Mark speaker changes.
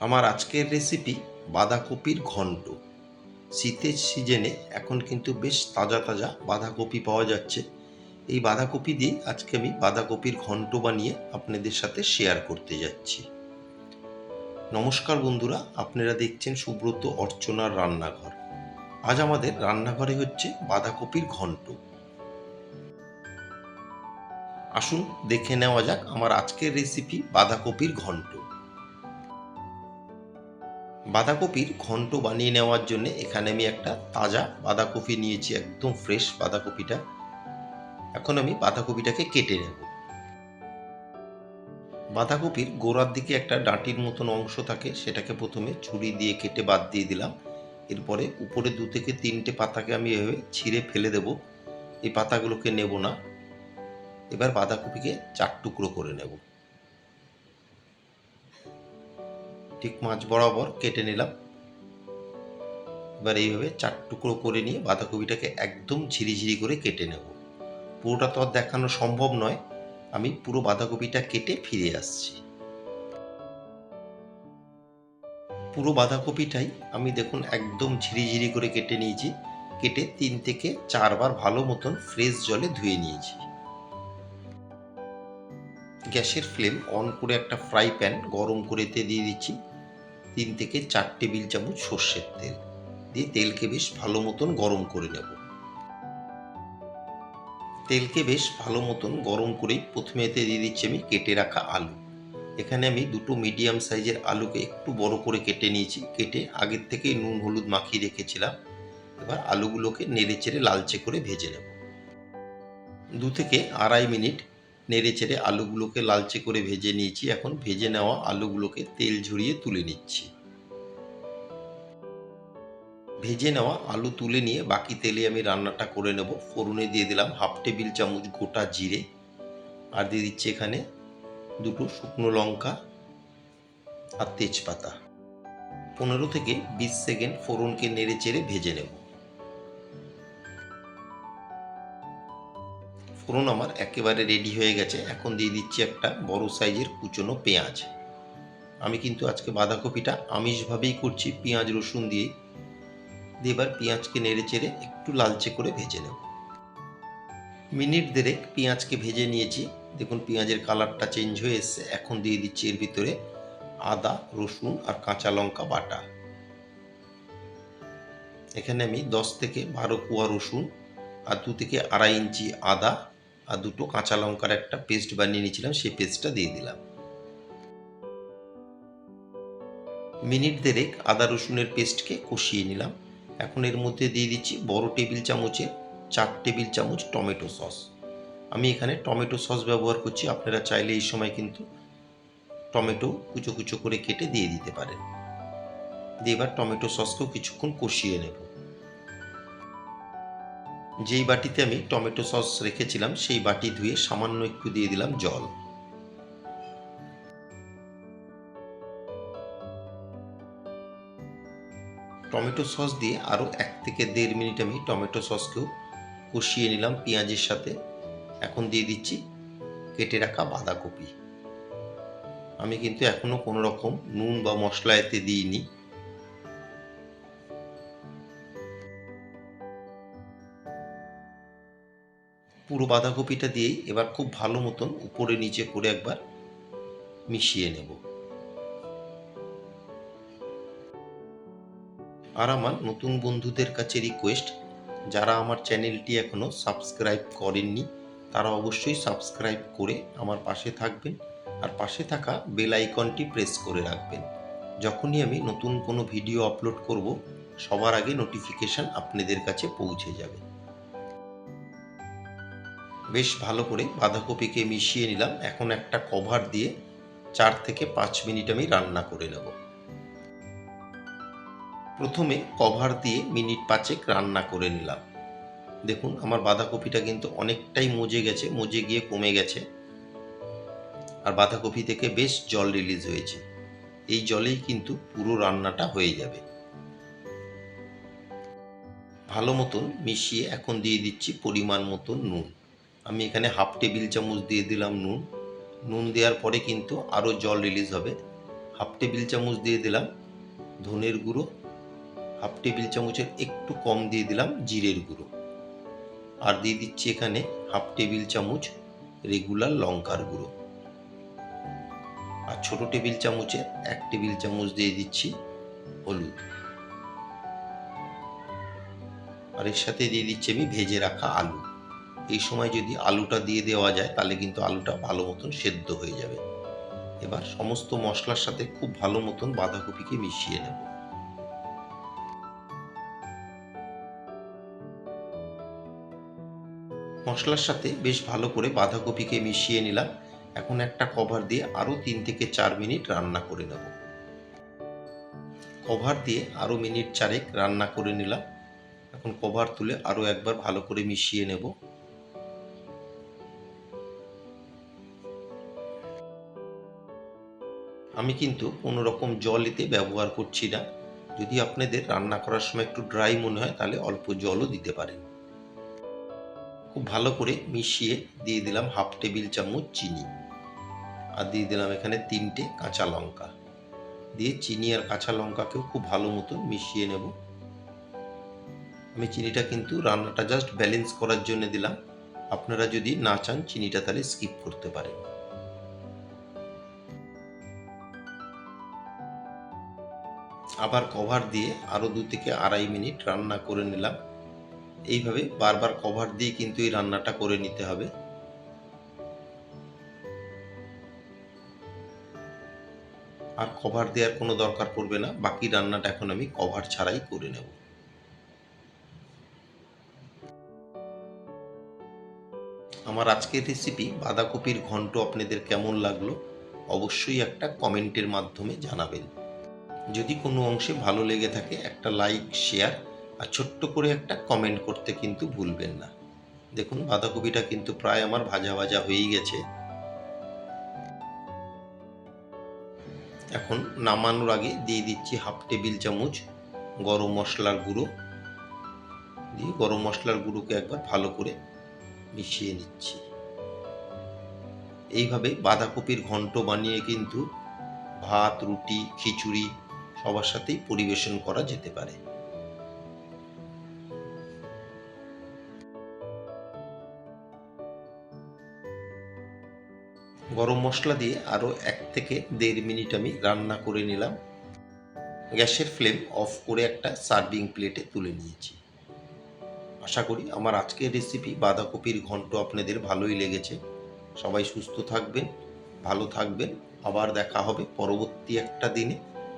Speaker 1: আমার আজকের রেসিপি বাঁধাকপির ঘন্ট। শীতের সিজনে এখন কিন্তু বেশ তাজা তাজা বাঁধাকপি পাওয়া যাচ্ছে। এই বাঁধাকপি দিয়ে আজকে আমি বাঁধাকপির ঘন্ট বানিয়ে আপনাদের সাথে শেয়ার করতে যাচ্ছি। নমস্কার বন্ধুরা, আপনারা দেখছেন সুব্রত অর্চনার রান্নাঘর। আজ আমাদের রান্নাঘরে হচ্ছে বাঁধাকপির ঘন্ট। আসুন দেখে নেওয়া যাক আমার আজকের রেসিপি বাঁধাকপির ঘন্ট। বাঁধাকপির ঘন্ট বানিয়ে নেওয়ার জন্য এখানে আমি একটা তাজা বাঁধাকপি নিয়েছি, একদম ফ্রেশ বাঁধাকপিটা। এখন আমি বাঁধাকপিটাকে কেটে নেব। বাঁধাকপির গোড়ার দিকে একটা ডাঁটির মতন অংশ থাকে, সেটাকে প্রথমে ছুরি দিয়ে কেটে বাদ দিয়ে দিলাম। এরপরে উপরে দু থেকে তিনটে পাতাকে আমি এভাবে ছিঁড়ে ফেলে দেব। এই পাতাগুলোকে নেব না। এবার বাঁধাকপিকে চার টুকরো করে নেব। ঠিক মাছ বরাবর কেটে নিলাম। এবার এইভাবে চার টুকরো করে নিয়ে বাঁধাকপিটাকে একদম ঝিরিঝিরি করে কেটে নেব। পুরোটা তো আর দেখানো সম্ভব নয়। আমি পুরো বাঁধাকপিটা কেটে ফিরে আসছি। পুরো বাঁধাকপিটাই আমি দেখুন একদম ঝিরিঝিরি করে কেটে নিয়েছি। কেটে তিন থেকে চারবার ভালো মতন ফ্রেশ জলে ধুয়ে নিয়েছি। গ্যাসের ফ্লেম অন করে একটা ফ্রাই প্যান গরম করে দিয়ে দিচ্ছি। তিন থেকে চার টেবিল চামচ সর্ষের তেল। দিয়ে তেলকে বেশ ভালো মতন গরম করে নেব। তেলকে বেশ ভালো মতন গরম করেই প্রথমে এতে দিয়ে দিচ্ছি আমি কেটে রাখা আলু। এখানে আমি দুটো মিডিয়াম সাইজের আলুকে একটু বড় করে কেটে নিয়েছি। কেটে আগের থেকেই নুন, হলুদ মাখিয়ে রেখেছিলাম। এবার আলুগুলোকে নেড়ে চেড়ে লালচে করে ভেজে নেব। দু থেকে আড়াই মিনিট নেড়ে চেড়ে আলুগুলোকে লালচে করে ভেজে নিয়েছি। এখন ভেজে নেওয়া আলুগুলোকে তেল ঝরিয়ে তুলে নিচ্ছি। ভেজে নেওয়া আলু তুলে নিয়ে বাকি তেলে আমি রান্নাটা করে নেব। ফোড়নে দিয়ে দিলাম হাফ টেবিল চামচ গোটা জিরে। আর দিয়ে দিচ্ছি এখানে দুটো শুকনো লঙ্কা আর তেজপাতা। পনেরো থেকে বিশ সেকেন্ড ফোড়নকে নেড়ে চেড়ে ভেজে নেব। ফোড়ন আমার একেবারে রেডি হয়ে গেছে, এখন দিয়ে দিচ্ছি একটা বড় সাইজের কুচনো পেঁয়াজ। আমি কিন্তু আজকে বাঁধাকপিটা আমিষভাবেই করছি, পেঁয়াজ, রসুন দিয়ে। দিয়ে এবার পেঁয়াজকে নেড়ে চেড়ে একটু লালচে করে ভেজে নেব। মিনিট দেড়েক পেঁয়াজকে ভেজে নিয়েছি। দেখুন পেঁয়াজের কালারটা চেঞ্জ হয়ে এসছে। এখন দিয়ে দিচ্ছি এর ভিতরে আদা, রসুন আর কাঁচা লঙ্কা বাটা। এখানে আমি দশ থেকে বারো কুয়া রসুন আর দু থেকে আড়াই ইঞ্চি আদা আর দুটো কাঁচা লঙ্কার একটা পেস্ট বানিয়ে নিয়েছিলাম, সেই পেস্টটা দিয়ে দিলাম। মিনিট দেড়েক আদা রসুনের পেস্টকে কষিয়ে নিলাম। এখন এর মধ্যে দিয়ে দিচ্ছি বড় টেবিল চামচে চার টেবিল চামচ টমেটো সস। আমি এখানে টমেটো সস ব্যবহার করছি, আপনারা চাইলে এই সময় কিন্তু টমেটো কুচো কুচো করে কেটে দিয়ে দিতে পারেন। দিয়ে এবার টমেটো সসকেও কিছুক্ষণ কষিয়ে নেব। যেই বাটিতে আমি টমেটো সস রেখেছিলাম, সেই বাটি ধুয়ে সামান্য একটু দিয়ে দিলাম জল। টমেটো সস দিয়ে আরও এক থেকে দেড় মিনিট আমি টমেটো সসকেও কষিয়ে নিলাম পেঁয়াজের সাথে। এখন দিয়ে দিচ্ছি কেটে রাখা বাঁধাকপি। আমি কিন্তু এখনও কোনো রকম নুন বা মশলা এতে দিইনি। পুরো বাঁধাকপিটা দিয়েই এবার খুব ভালো মতন উপরে নিচে করে একবার মিশিয়ে নেব। আর আমার নতুন বন্ধুদের কাছে রিকোয়েস্ট যারা আমার চ্যানেলটি এখনও সাবস্ক্রাইব করেননি, তারা অবশ্যই সাবস্ক্রাইব করে আমার পাশে থাকবেন আর পাশে থাকা বেল আইকনটি প্রেস করে রাখবেন। যখনই আমি নতুন কোনো ভিডিও আপলোড করব, সবার আগে নোটিফিকেশান আপনাদের কাছে পৌঁছে যাবে। বেশ ভালো করে বাঁধাকপিকে মিশিয়ে নিলাম। এখন একটা কভার দিয়ে চার থেকে পাঁচ মিনিট আমি রান্না করে নেব। প্রথমে কভার দিয়ে মিনিট পাঁচেক রান্না করে নিলাম। দেখুন, আমার বাঁধাকপিটা কিন্তু অনেকটাই মজে গেছে, মজে গিয়ে কমে গেছে। আর বাঁধাকপি থেকে বেশ জল রিলিজ হয়েছে। এই জলেই কিন্তু পুরো রান্নাটা হয়ে যাবে। ভালো মতন মিশিয়ে এখন দিয়ে দিচ্ছি পরিমাণ মতন নুন। আমি এখানে হাফ টেবিল চামচ দিয়ে দিলাম নুন। নুন দেওয়ার পরে কিন্তু আরও জল রিলিজ হবে। হাফ টেবিল চামচ দিয়ে দিলাম ধনের গুঁড়ো। হাফ টেবিল চামচের একটু কম দিয়ে দিলাম জিরের গুঁড়ো। আর দিয়ে দিচ্ছি এখানে হাফ টেবিল চামচ রেগুলার লঙ্কার গুঁড়ো। আর ছোট টেবিল চামচের এক টেবিল চামচ দিয়ে দিচ্ছি হলুদ। আর এর সাথে দিয়ে দিচ্ছি আমি ভেজে রাখা আলু। এই সময় যদি আলুটা দিয়ে দেওয়া যায়, তাহলে কিন্তু আলুটা ভালো মতন সেদ্ধ হয়ে যাবে। এবার সমস্ত মশলার সাথে খুব ভালো মতন বাঁধাকপিকে মিশিয়ে নেব। মশলার সাথে বেশ ভালো করে বাঁধাকপিকে মিশিয়ে নিলাম। এখন একটা কভার দিয়ে আরও তিন থেকে চার মিনিট রান্না করে নেব। কভার দিয়ে আরও মিনিট চারেক রান্না করে নিলাম। এখন কভার তুলে আরও একবার ভালো করে মিশিয়ে নেব। আমি কিন্তু কোনো রকম জল এতে ব্যবহার করছি না। যদি আপনাদের রান্না করার সময় একটু ড্রাই মনে হয়, তাহলে অল্প জলও দিতে পারেন। খুব ভালো করে মিশিয়ে দিয়ে দিলাম হাফ টেবিল চামচ চিনি। আর দিয়ে দিলাম এখানে তিনটে কাঁচা লঙ্কা। দিয়ে চিনি আর কাঁচা লঙ্কাকেও খুব ভালো মতো মিশিয়ে নেব। আমি চিনিটা কিন্তু রান্নাটা জাস্ট ব্যালেন্স করার জন্য দিলাম। আপনারা যদি না চান, চিনিটা তাহলে স্কিপ করতে পারেন। আবার কভার দিয়ে আরও দু থেকে আড়াই মিনিট রান্না করে নিলাম। এইভাবে বারবার কভার দিয়ে কিন্তু এই রান্নাটা করে নিতে হবে। আর কভার দেওয়ার কোনো দরকার পড়বে না, বাকি রান্নাটা এখন আমি কভার ছাড়াই করে নেব। আমার আজকের রেসিপি বাঁধাকপির ঘন্ট আপনাদের কেমন লাগল, অবশ্যই একটা কমেন্টের মাধ্যমে জানাবেন। যদি কোনো অংশে ভালো লেগে থাকে, একটা লাইক শেয়ার আর ছোট্ট করে একটা কমেন্ট করতে কিন্তু ভুলবেন না। দেখুন, বাঁধাকপিটা কিন্তু প্রায় আমার ভাজা ভাজা হয়েই গেছে। এখন নামানোর আগে দিয়ে দিচ্ছি হাফ টেবিল চামচ গরম মশলার গুঁড়ো। দিয়ে গরম মশলার গুঁড়োকে একবার ভালো করে মিশিয়ে নিচ্ছি। এইভাবে বাঁধাকপির ঘন্ট বানিয়ে কিন্তু ভাত, রুটি, খিচুড়ি সবার সাথেই পরিবেশন করা যেতে পারে। গরম মশলা দিয়ে আরও এক থেকে দেড় মিনিট আমি রান্না করে নিলাম। গ্যাসের ফ্লেম অফ করে একটা সার্ভিং প্লেটে তুলে নিয়েছি। আশা করি আমার আজকের রেসিপি বাঁধাকপির ঘন্ট আপনাদের ভালোই লেগেছে। সবাই সুস্থ থাকবেন, ভালো থাকবেন। আবার দেখা হবে পরবর্তী একটা দিনে।